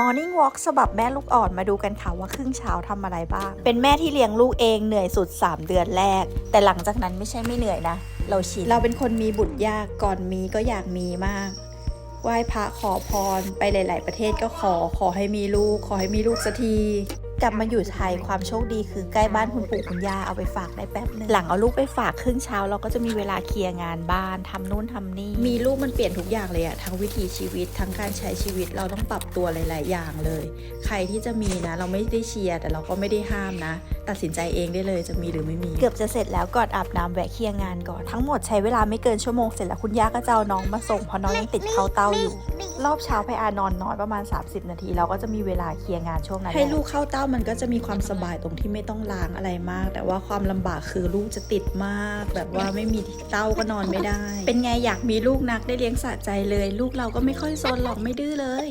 Morning Walk ฉบับแม่ลูกอ่อนมาดูกันค่ะว่าครึ่งเช้าทำอะไรบ้าง เป็นแม่ที่เลี้ยงลูกเองเหนื่อยสุด 3 เดือนแรก แต่หลังจากนั้นไม่ใช่ไม่เหนื่อยนะ เราชินเราเป็นคนมีบุตรยากก่อนมีก็อยากมีมากไหว้พระขอพรไปหลาย ๆ ประเทศก็ขอขอให้มีลูก ขอให้มีลูกสักที กลับมาอยู่ไทยความโชคดีคือใกล้บ้านคุณปู่คุณย่าเอาไปฝากได้แป๊บนึงหลังเอาลูกไปฝากครึ่งเช้าเราก็จะมีเวลาเคลียร์งานบ้านทำนู่นทำนี่ มีลูกมันเปลี่ยนทุกอย่างเลยอะทั้งวิถีชีวิตทั้งการใช้ชีวิตเราต้องปรับตัวหลาย ๆ อย่างเลย ใครที่จะมีนะ เราไม่ได้เชียร์แต่เราก็ไม่ได้ห้ามนะ ตัดสินใจเองได้เลยจะมีหรือไม่มี เกือบจะเสร็จแล้วก่อนอาบน้ำแวะเคลียร์งานก่อนทั้งหมดใช้เวลาไม่เกินชั่วโมงเสร็จแล้วคุณย่าก็จะเอาน้องมาส่งเพราะน้องยังติดเข้าเต้าอยู่รอบเช้าไปอานอนน้อยประมาณ 30 นาที เราก็จะมีเวลาเคลียร์งานช่วงนั้น ให้ลูกเข้าเต้ามันก็จะมีความสบายตรงที่ไม่ต้องล้างอะไรมาก แต่ว่าความลำบากคือลูกจะติดมาก แบบว่าไม่มีเต้าก็นอนไม่ได้ เป็นไงอยากมีลูกนักได้เลี้ยงสะใจเลย ลูกเราก็ไม่ค่อยโซนหรอกไม่ดื้อเลย